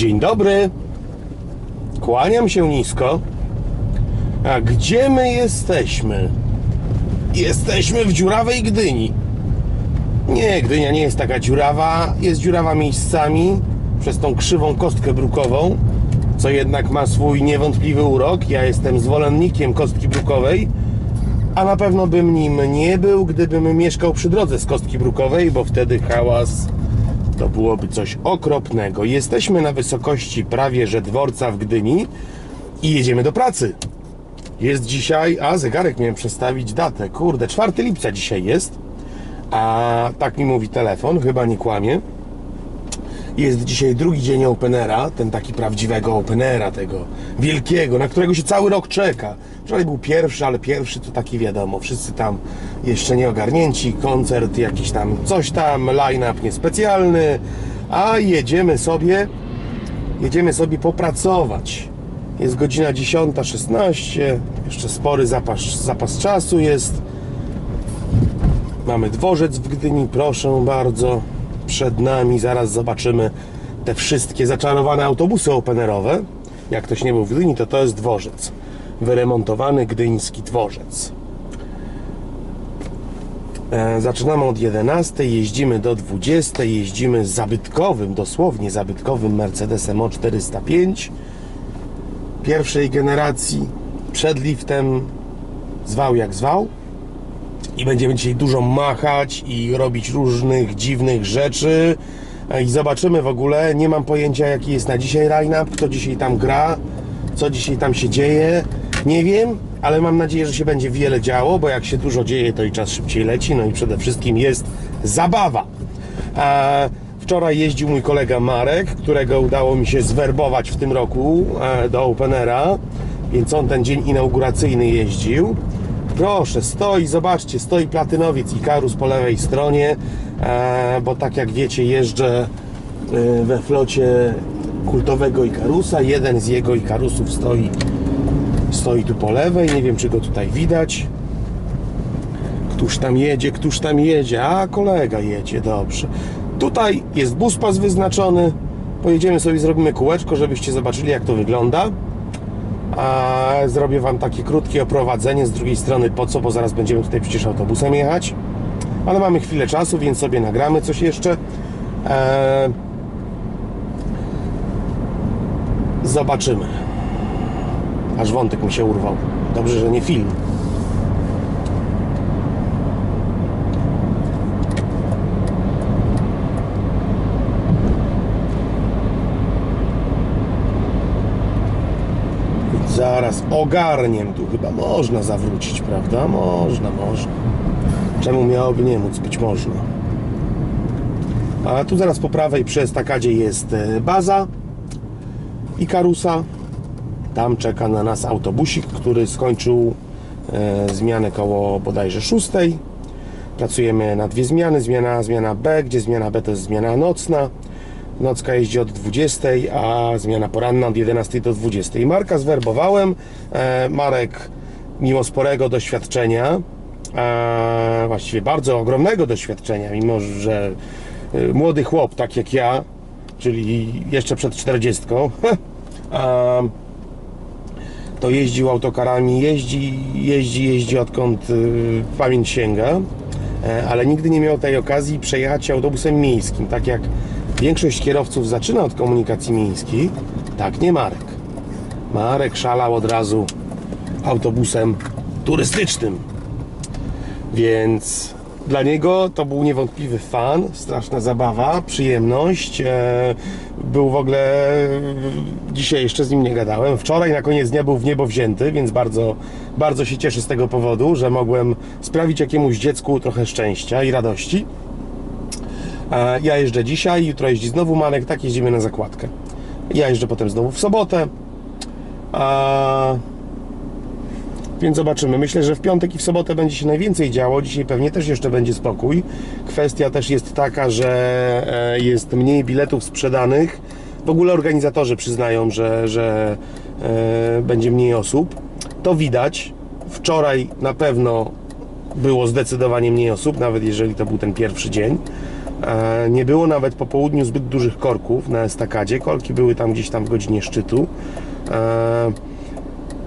Dzień dobry. Kłaniam się nisko. A gdzie my jesteśmy? Jesteśmy w dziurawej Gdyni. Nie, Gdynia nie jest taka dziurawa. Jest dziurawa miejscami przez tą krzywą kostkę brukową, co jednak ma swój niewątpliwy urok. Ja jestem zwolennikiem kostki brukowej, a na pewno bym nim nie był, gdybym mieszkał przy drodze z kostki brukowej, bo wtedy hałas to byłoby coś okropnego. Jesteśmy na wysokości prawie że dworca w Gdyni i jedziemy do pracy. Jest dzisiaj, a zegarek miałem przestawić datę. Kurde, 4 lipca dzisiaj jest. A tak mi mówi telefon, chyba nie kłamie. Jest dzisiaj drugi dzień Openera, ten taki prawdziwego Openera, tego wielkiego, na którego się cały rok czeka. Wczoraj był pierwszy, ale pierwszy to taki wiadomo, wszyscy tam jeszcze nie ogarnięci, koncert jakiś tam, coś tam, line-up niespecjalny, a jedziemy sobie, jedziemy sobie popracować. Jest godzina 10.16, jeszcze spory zapas, zapas czasu jest. Mamy dworzec w Gdyni, proszę bardzo. Przed nami zaraz zobaczymy te wszystkie zaczarowane autobusy openerowe. Jak ktoś nie był w Gdyni, to to jest dworzec. Wyremontowany gdyński dworzec. E, Zaczynamy od 11, jeździmy do 20, jeździmy zabytkowym, dosłownie zabytkowym Mercedesem O 405 pierwszej generacji przed liftem zwał jak zwał i będziemy dzisiaj dużo machać i robić różnych dziwnych rzeczy i zobaczymy w ogóle, nie mam pojęcia jaki jest na dzisiaj line-up, kto dzisiaj tam gra, co dzisiaj tam się dzieje, nie wiem, ale mam nadzieję, że się będzie wiele działo, bo jak się dużo dzieje, to i czas szybciej leci, no i przede wszystkim jest zabawa. Wczoraj jeździł mój kolega Marek, którego udało mi się zwerbować w tym roku e, do Openera, więc on ten dzień inauguracyjny jeździł. Proszę, stoi, zobaczcie, stoi platynowiec Ikarus po lewej stronie, e, bo tak jak wiecie, jeżdżę e, we flocie kultowego Ikarusa. Jeden z jego Ikarusów stoi, stoi tu po lewej, nie wiem czy go tutaj widać. Któż tam jedzie, któż tam jedzie? A, kolega jedzie, dobrze. Tutaj jest bus pas wyznaczony. Pojedziemy sobie, zrobimy kółeczko, żebyście zobaczyli jak to wygląda. A zrobię Wam takie krótkie oprowadzenie z drugiej strony po co, bo zaraz będziemy tutaj przecież autobusem jechać. Ale mamy chwilę czasu, więc sobie nagramy coś jeszcze. Eee... Zobaczymy. Aż wątek mi się urwał. Dobrze, że nie film. Zaraz ogarniem tu chyba można zawrócić, prawda? Można, można. Czemu miałoby nie móc? Być można. A tu zaraz po prawej przy estakadzie jest e, baza Ikarusa. Tam czeka na nas autobusik, który skończył e, zmianę koło bodajże 6. Pracujemy na dwie zmiany. Zmiana zmiana B, gdzie zmiana B to jest zmiana nocna. Nocka jeździ od 20, a zmiana poranna od 11 do 20. Marka zwerbowałem. E, Marek, mimo sporego doświadczenia, e, właściwie bardzo ogromnego doświadczenia, mimo że e, młody chłop, tak jak ja, czyli jeszcze przed 40, a, to jeździł autokarami, jeździ, jeździ, jeździ odkąd pamięć sięga, ale nigdy nie miał tej okazji przejechać się autobusem miejskim, tak jak większość kierowców zaczyna od komunikacji miejskiej, tak nie Marek. Marek szalał od razu autobusem turystycznym, więc dla niego to był niewątpliwy fan, straszna zabawa, przyjemność. E, Był w ogóle. Dzisiaj jeszcze z nim nie gadałem. Wczoraj na koniec dnia był w niebo wzięty, więc bardzo, bardzo się cieszę z tego powodu, że mogłem sprawić jakiemuś dziecku trochę szczęścia i radości. Ja jeżdżę dzisiaj, jutro jeździ znowu Marek, tak jeździmy na zakładkę. Ja jeżdżę potem znowu w sobotę. A... Więc zobaczymy. Myślę, że w piątek i w sobotę będzie się najwięcej działo. Dzisiaj pewnie też jeszcze będzie spokój. Kwestia też jest taka, że e, jest mniej biletów sprzedanych. W ogóle organizatorzy przyznają, że, że e, będzie mniej osób. To widać. Wczoraj na pewno było zdecydowanie mniej osób, nawet jeżeli to był ten pierwszy dzień. E, Nie było nawet po południu zbyt dużych korków na estakadzie. Korki były tam gdzieś tam w godzinie szczytu. E,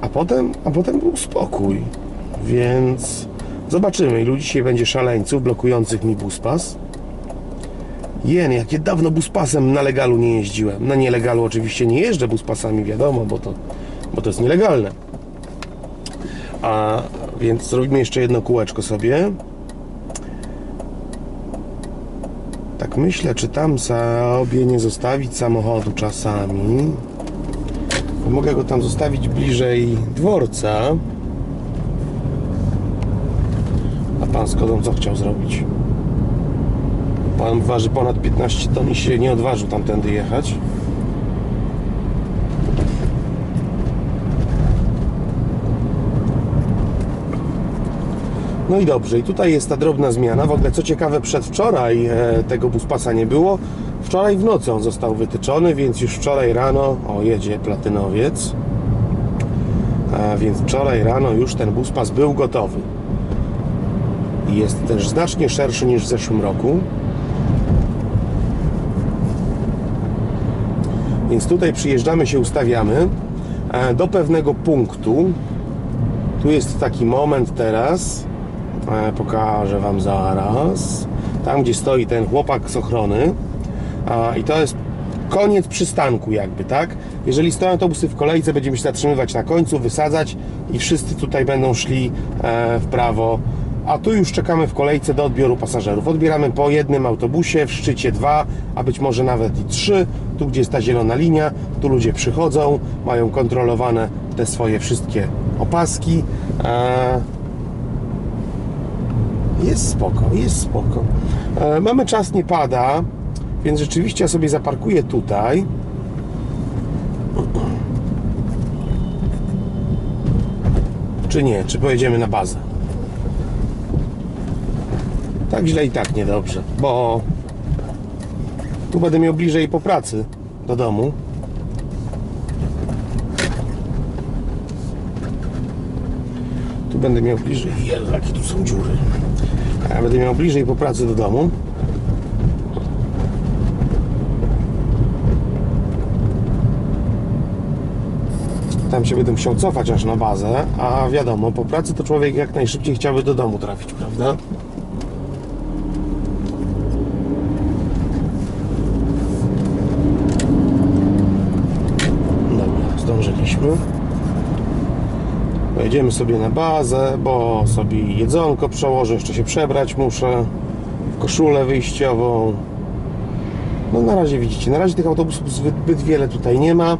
A potem, a potem był spokój. Więc zobaczymy, ilu dzisiaj będzie szaleńców blokujących mi buspas. Jen, jakie dawno buspasem na legalu nie jeździłem. Na nielegalu oczywiście nie jeżdżę buspasami, wiadomo, bo to, bo to jest nielegalne. A więc zrobimy jeszcze jedno kółeczko sobie. Tak myślę, czy tam sobie nie zostawić samochodu czasami. Mogę go tam zostawić bliżej dworca. A pan z kodą co chciał zrobić? Pan waży ponad 15 ton i się nie odważył tamtędy jechać. No i dobrze, i tutaj jest ta drobna zmiana. W ogóle co ciekawe, przedwczoraj e, tego buspasa nie było. Wczoraj w nocy on został wytyczony, więc już wczoraj rano, o jedzie platynowiec, a więc wczoraj rano już ten buspas był gotowy. Jest też znacznie szerszy niż w zeszłym roku. Więc tutaj przyjeżdżamy, się ustawiamy e, do pewnego punktu. Tu jest taki moment teraz. E, Pokażę Wam zaraz. Tam, gdzie stoi ten chłopak z ochrony. I to jest koniec przystanku jakby, tak? Jeżeli stoją autobusy w kolejce, będziemy się zatrzymywać na końcu, wysadzać i wszyscy tutaj będą szli e, w prawo. A tu już czekamy w kolejce do odbioru pasażerów. Odbieramy po jednym autobusie, w szczycie dwa, a być może nawet i trzy. Tu, gdzie jest ta zielona linia, tu ludzie przychodzą, mają kontrolowane te swoje wszystkie opaski. E, jest spoko, jest spoko. E, mamy czas, nie pada, więc rzeczywiście ja sobie zaparkuję tutaj. Czy nie? Czy pojedziemy na bazę? Tak źle i tak niedobrze, bo tu będę miał bliżej po pracy do domu. Tu będę miał bliżej. Jakie tu są dziury. Ja będę miał bliżej po pracy do domu. Tam się będę musiał cofać aż na bazę, a wiadomo, po pracy to człowiek jak najszybciej chciałby do domu trafić, prawda? Dobra, zdążyliśmy. Pojedziemy sobie na bazę, bo sobie jedzonko przełożę, jeszcze się przebrać muszę w koszulę wyjściową. No na razie widzicie, na razie tych autobusów zbyt wiele tutaj nie ma.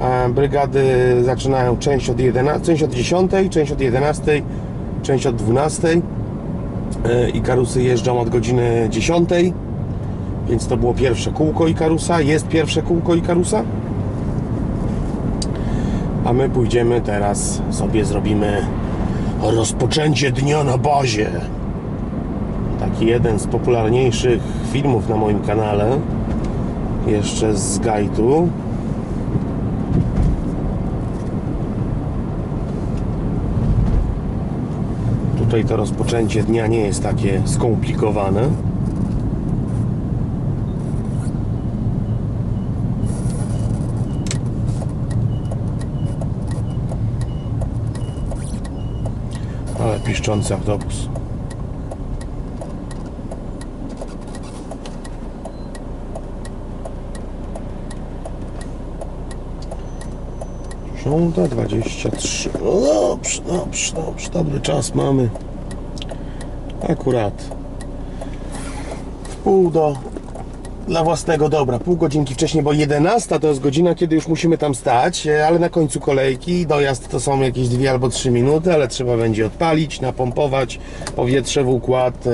E, Brygady zaczynają część od 11, część od 10, część od 11, część od 12 E, i karusy jeżdżą od godziny 10. Więc to było pierwsze kółko Ikarusa. Jest pierwsze kółko Ikarusa. A my pójdziemy teraz sobie zrobimy rozpoczęcie dnia na bazie. Taki jeden z popularniejszych filmów na moim kanale. Jeszcze z Gajtu. Tutaj to rozpoczęcie dnia nie jest takie skomplikowane. Piszczący autobus. Dwadzieścia trzy. No dobrze, dobrze, dobrze. Dobry czas mamy. Akurat. W pół do dla własnego dobra, pół godzinki wcześniej, bo 11 to jest godzina, kiedy już musimy tam stać, e, ale na końcu kolejki. Dojazd to są jakieś 2 albo 3 minuty, ale trzeba będzie odpalić, napompować powietrze w układ, e,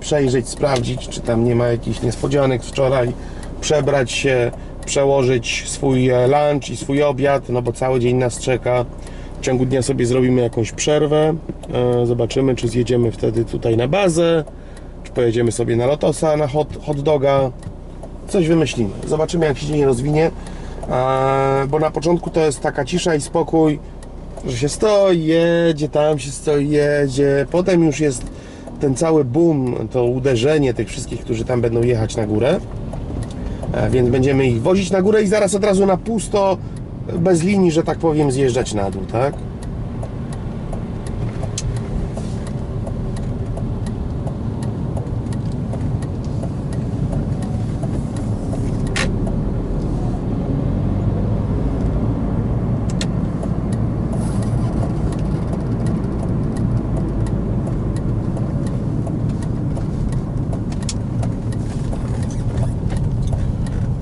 przejrzeć, sprawdzić, czy tam nie ma jakichś niespodzianek wczoraj, przebrać się, przełożyć swój e, lunch i swój obiad, no bo cały dzień nas czeka. W ciągu dnia sobie zrobimy jakąś przerwę, e, zobaczymy, czy zjedziemy wtedy tutaj na bazę, czy pojedziemy sobie na Lotosa, na hot, hot doga, coś wymyślimy. Zobaczymy, jak się dzień rozwinie. Eee, bo na początku to jest taka cisza i spokój, że się stoi, jedzie, tam się stoi, jedzie. Potem już jest ten cały boom, to uderzenie tych wszystkich, którzy tam będą jechać na górę. E, Więc będziemy ich wozić na górę i zaraz od razu na pusto, bez linii, że tak powiem, zjeżdżać na dół, tak?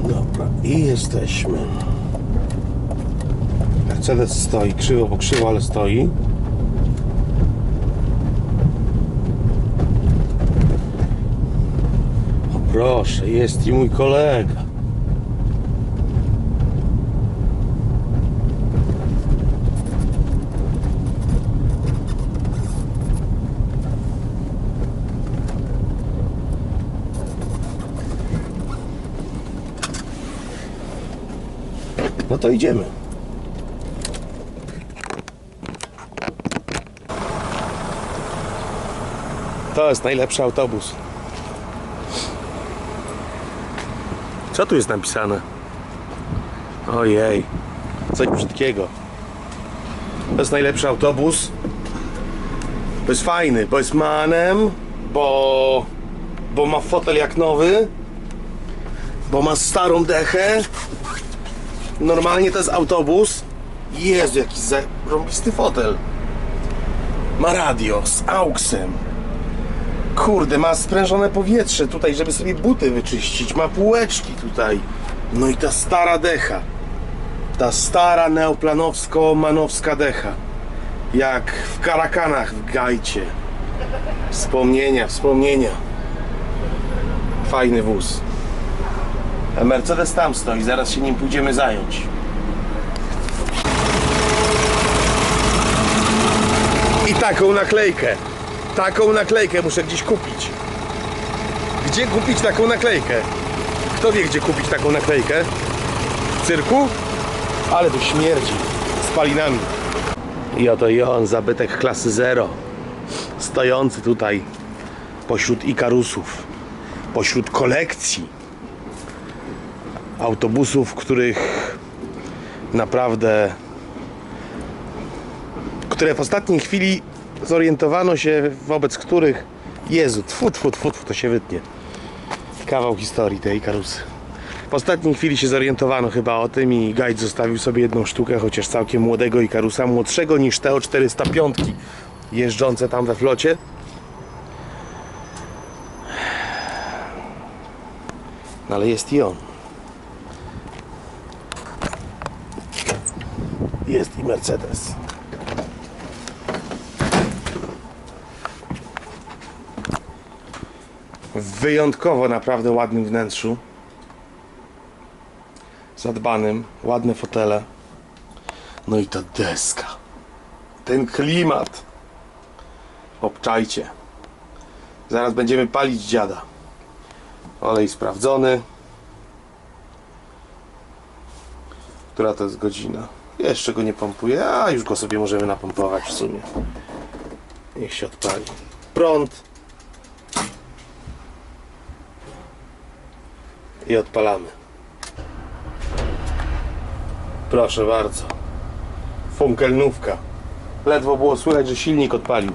Dobra, i jesteśmy. Mercedes stoi krzywo, bo krzywo, ale stoi. O proszę, jest i mój kolega. No to idziemy. To jest najlepszy autobus. Co tu jest napisane? Ojej, coś brzydkiego. To jest najlepszy autobus. To jest fajny, bo jest manem, bo, bo ma fotel jak nowy, bo ma starą dechę, Normalnie to jest autobus. Jezu, jaki zarąbisty fotel. Ma radio z auksem. Kurde, ma sprężone powietrze tutaj, żeby sobie buty wyczyścić. Ma półeczki tutaj. No i ta stara decha. Ta stara neoplanowsko-manowska decha. Jak w Karakanach w Gajcie. Wspomnienia, wspomnienia. Fajny wóz. Mercedes tam stoi, zaraz się nim pójdziemy zająć. I taką naklejkę. Taką naklejkę muszę gdzieś kupić. Gdzie kupić taką naklejkę? Kto wie, gdzie kupić taką naklejkę? W cyrku? Ale tu śmierdzi. Spalinami. I oto i on, zabytek klasy zero. Stojący tutaj pośród Ikarusów. Pośród kolekcji autobusów, których naprawdę które w ostatniej chwili zorientowano się, wobec których Jezu, tfu, tfu, tfu, tfu to się wytnie. Kawał historii tej karusy. W ostatniej chwili się zorientowano chyba o tym i guide zostawił sobie jedną sztukę, chociaż całkiem młodego Ikarusa, młodszego niż te o 405 jeżdżące tam we flocie. No ale jest i on. Jest i Mercedes. W wyjątkowo naprawdę ładnym wnętrzu. Zadbanym, ładne fotele. No i ta deska. Ten klimat. Obczajcie. Zaraz będziemy palić dziada. Olej sprawdzony. Która to jest godzina? Jeszcze go nie pompuję, a już go sobie możemy napompować w sumie. Niech się odpali. Prąd. I odpalamy. Proszę bardzo. Funkelnówka. Ledwo było słychać, że silnik odpalił.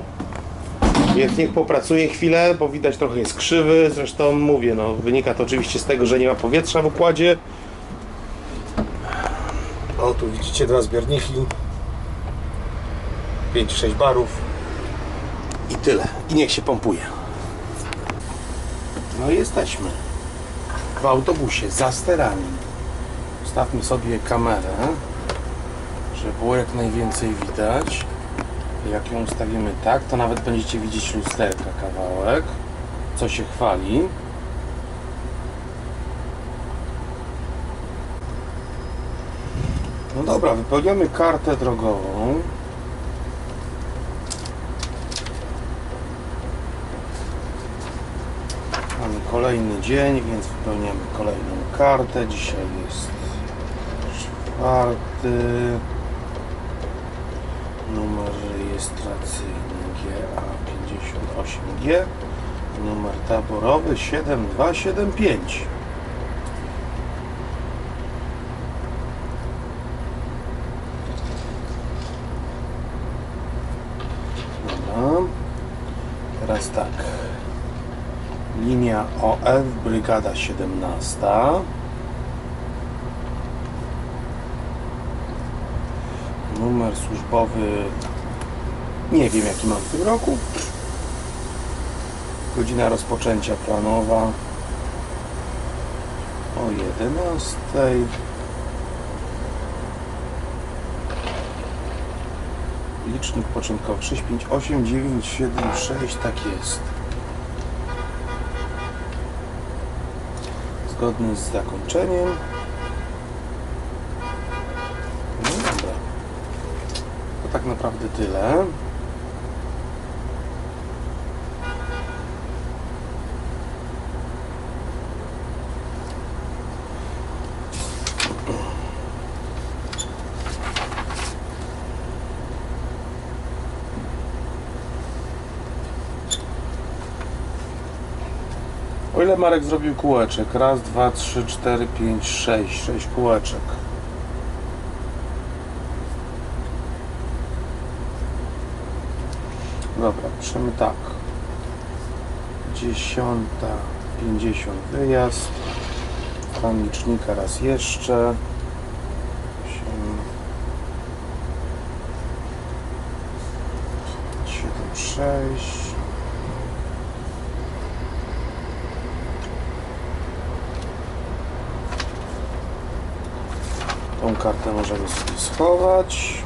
Więc niech popracuje chwilę, bo widać trochę jest krzywy. Zresztą mówię, no wynika to oczywiście z tego, że nie ma powietrza w układzie. O, tu widzicie dwa zbiorniki. 5-6 barów. I tyle. I niech się pompuje. No i jesteśmy. W autobusie, za sterami. Stawmy sobie kamerę, żeby było jak najwięcej widać. Jak ją ustawimy tak, to nawet będziecie widzieć lusterka kawałek, co się chwali. No dobra, wypełniamy kartę drogową. Mamy kolejny dzień, więc wypełniamy kolejną kartę. Dzisiaj jest czwarty. Numer rejestracyjny GA58G. Numer taborowy 7275. Dobra. Teraz tak. Linia OF, brygada 17. Numer służbowy nie wiem jaki mam w tym roku. Godzina rozpoczęcia planowa o 11. Licznik początkowy 658976 tak jest. Zgodny z zakończeniem. No dobra. To tak naprawdę tyle. Marek zrobił kółeczek? Raz, dwa, trzy, cztery, pięć, sześć. Sześć kółeczek. Dobra, piszemy tak. Dziesiąta, pięćdziesiąt wyjazd. Tam licznika raz jeszcze. Osiem. Siedem, sześć. Kartę możemy sobie schować.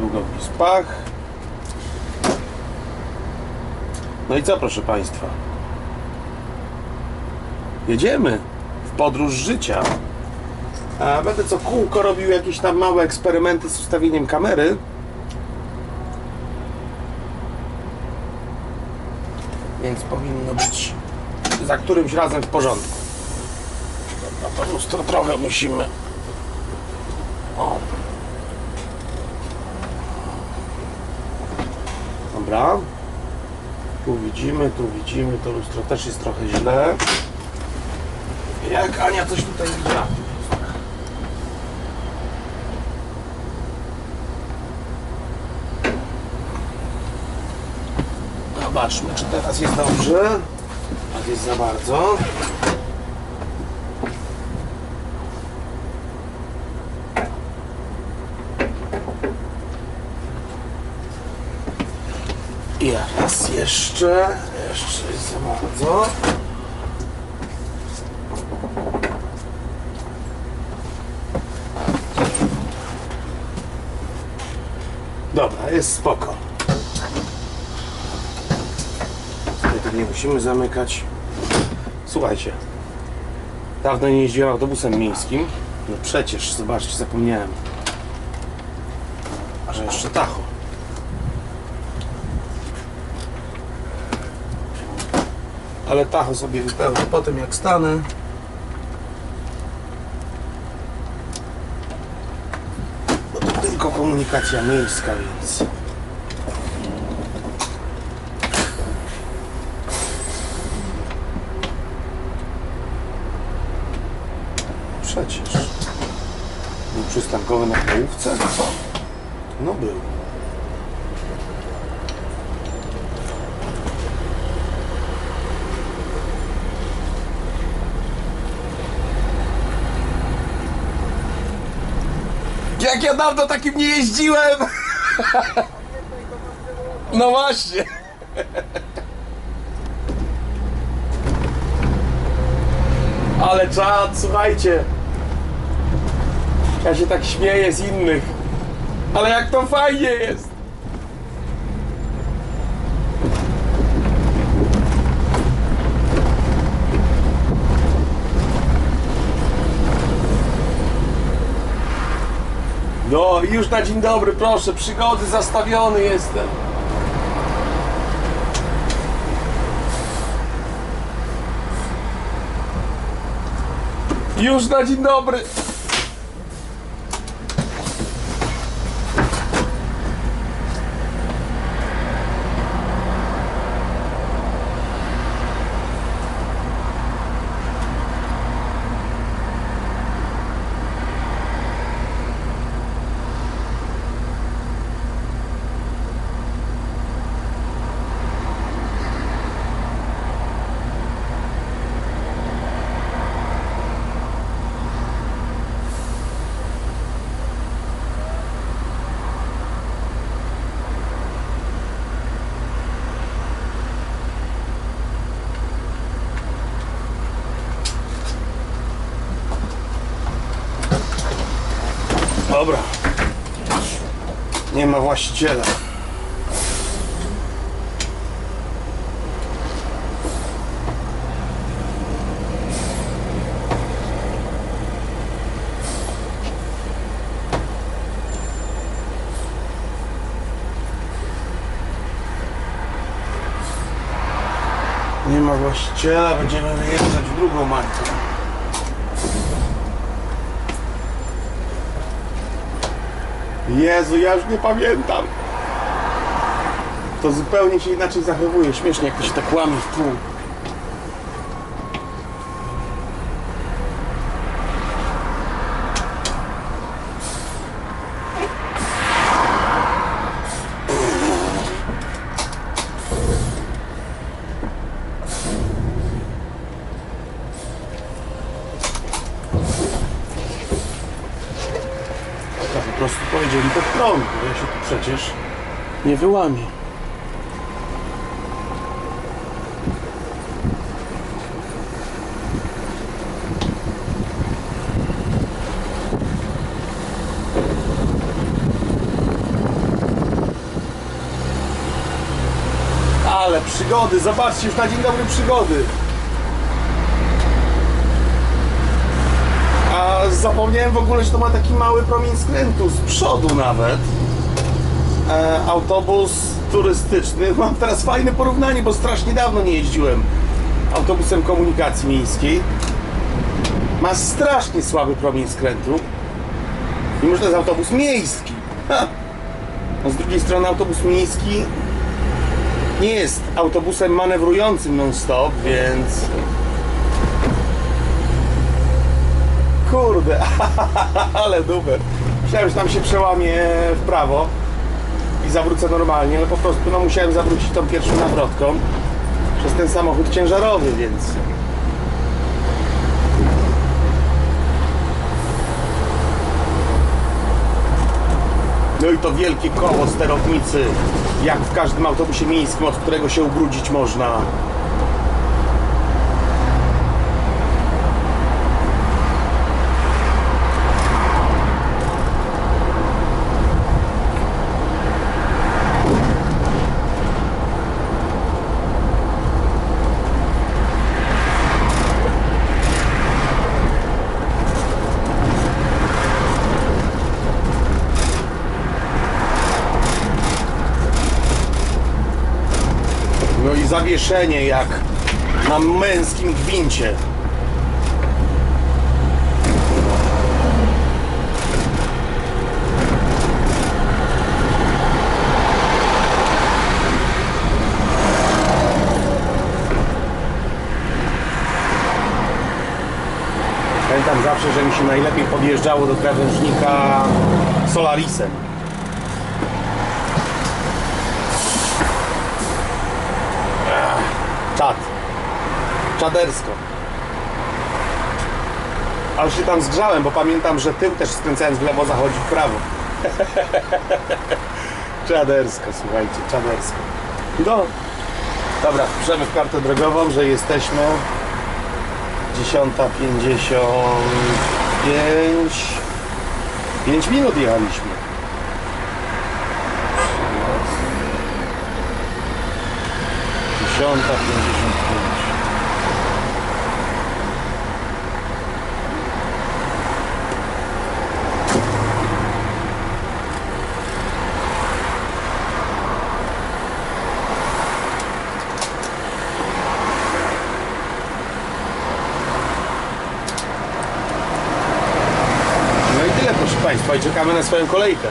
Długopis pach. No i co proszę Państwa? Jedziemy w podróż życia. A będę co kółko robił jakieś tam małe eksperymenty z ustawieniem kamery. Więc powinno być za którymś razem w porządku. Dobra, to lustro trochę musimy. O. Dobra. Tu widzimy, tu widzimy, to lustro też jest trochę źle. Jak Ania coś tutaj widziała. Zobaczmy, czy teraz jest dobrze. A jest za bardzo. I raz jeszcze. Jeszcze jest za bardzo. Dobra, jest spoko. Tutaj tak nie musimy zamykać. Słuchajcie, dawno nie jeździłem autobusem miejskim. No przecież, zobaczcie, zapomniałem. A że jeszcze tacho. Ale tacho sobie wypełnię potem jak stanę. Bo to tylko komunikacja miejska, więc... Przecież. Był przystankowy na połówce? No był. Jak ja dawno takim nie jeździłem! No właśnie. Ale czad, słuchajcie. Ja się tak śmieję z innych. Ale jak to fajnie jest. No i już na dzień dobry, proszę, przygody zastawiony jestem. Już na dzień dobry. Dobra. Nie ma właściciela. Nie ma właściciela, będziemy wyjeżdżać w drugą markę. Jezu, ja już nie pamiętam. To zupełnie się inaczej zachowuje. Śmiesznie, jak to się tak łamie w pół. To po prostu powiedzieli pod prąd, bo ja się tu przecież wyłamię. Ale przygody, zobaczcie, już na dzień dobry przygody. A zapomniałem w ogóle, że to ma taki mały promień skrętu, z przodu nawet. E, autobus turystyczny. Mam teraz fajne porównanie, bo strasznie dawno nie jeździłem autobusem komunikacji miejskiej. Ma strasznie słaby promień skrętu. Mimo, że to jest autobus miejski. Ha! No z drugiej strony autobus miejski nie jest autobusem manewrującym non-stop, więc Kurde, ale numer. Myślałem, że tam się przełamie w prawo i zawrócę normalnie, ale po prostu no, musiałem zawrócić tą pierwszą nawrotką przez ten samochód ciężarowy, więc... No i to wielkie koło sterownicy, jak w każdym autobusie miejskim, od którego się ubrudzić można. Zawieszenie jak na męskim gwincie. Pamiętam zawsze, że mi się najlepiej podjeżdżało do krawężnika Solarisem. Czad. Czadersko. Ale się tam zgrzałem, bo pamiętam, że tył też skręcając w lewo zachodzi w prawo. czadersko, słuchajcie, czadersko. No. Dobra, wpiszemy w kartę drogową, że jesteśmy 10.55 5 minut jechaliśmy. 55 no Państwa i czekamy na swoją kolejkę.